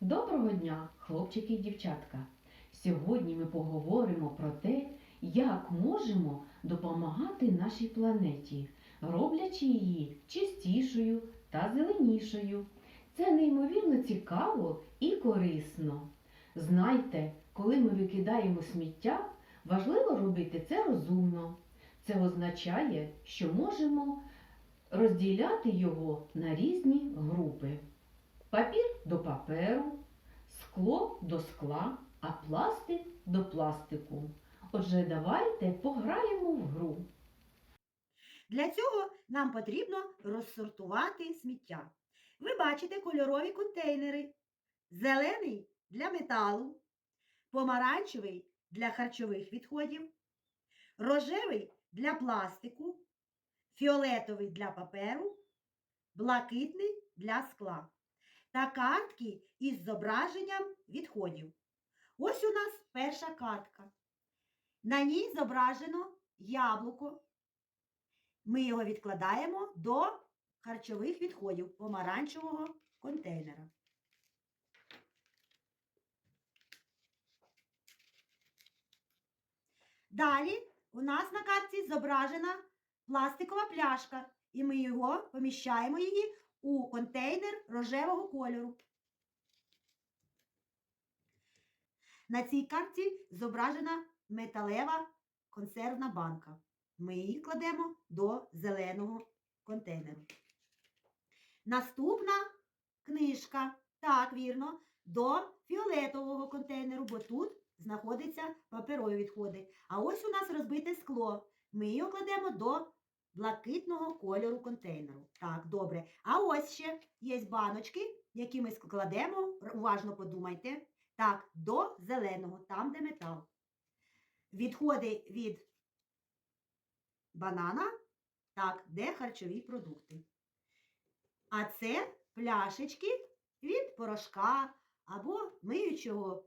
Доброго дня, хлопчики і дівчатка! Сьогодні ми поговоримо про те, як можемо допомагати нашій планеті, роблячи її чистішою та зеленішою. Це неймовірно цікаво і корисно. Знайте, коли ми викидаємо сміття, важливо робити це розумно. Це означає, що можемо розділяти його на різні групи. Папір до паперу, скло до скла, а пластик до пластику. Отже, давайте пограємо в гру. Для цього нам потрібно розсортувати сміття. Ви бачите кольорові контейнери. Зелений для металу, помаранчевий для харчових відходів, рожевий для пластику, фіолетовий для паперу, блакитний для скла та картки із зображенням відходів. Ось у нас перша картка. На ній зображено яблуко. Ми його відкладаємо до харчових відходів помаранчевого контейнера. Далі у нас на картці зображена пластикова пляшка, і ми його поміщаємо її у контейнер рожевого кольору. На цій картці зображена металева консервна банка. Ми її кладемо до зеленого контейнеру. Наступна книжка, так, вірно, до фіолетового контейнеру, бо тут знаходяться паперові відходи. А ось у нас розбите скло. Ми його кладемо до блакитного кольору контейнеру. Так, добре. А ось ще є баночки, які ми складемо, уважно подумайте. Так, до зеленого, там, де метал. Відходи від банана, так, де харчові продукти. А це пляшечки від порошка або миючого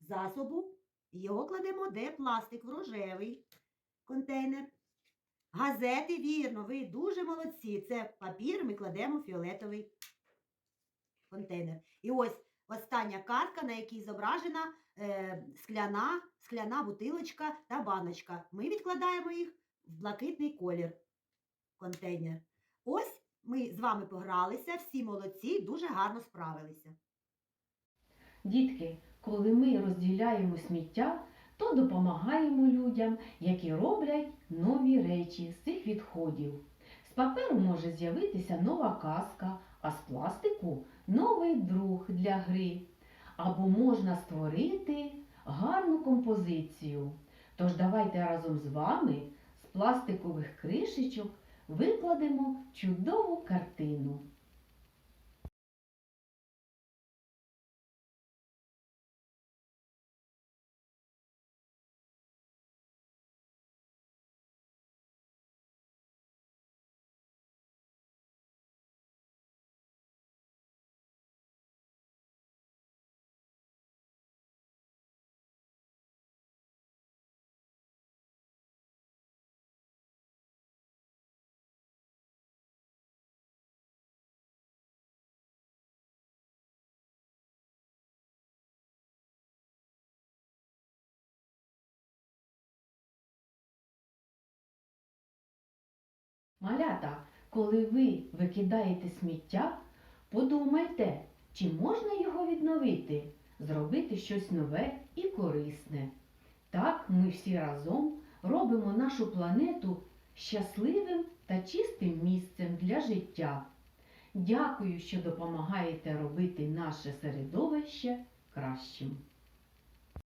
засобу. Його кладемо де пластик в рожевий контейнер. Газети, вірно, ви дуже молодці. Це папір, ми кладемо в фіолетовий контейнер. І ось остання картка, на якій зображена е, скляна, скляна бутилочка та баночка. Ми відкладаємо їх в блакитний колір контейнер. Ось ми з вами погралися, всі молодці, дуже гарно справилися. Дітки, коли ми розділяємо сміття, то допомагаємо людям, які роблять нові речі з цих відходів. З паперу може з'явитися нова казка, а з пластику новий друг для гри. Або можна створити гарну композицію. Тож давайте разом з вами з пластикових кришечок викладемо чудову картину. Малята, коли ви викидаєте сміття, подумайте, чи можна його відновити, зробити щось нове і корисне. Так ми всі разом робимо нашу планету щасливим та чистим місцем для життя. Дякую, що допомагаєте робити наше середовище кращим.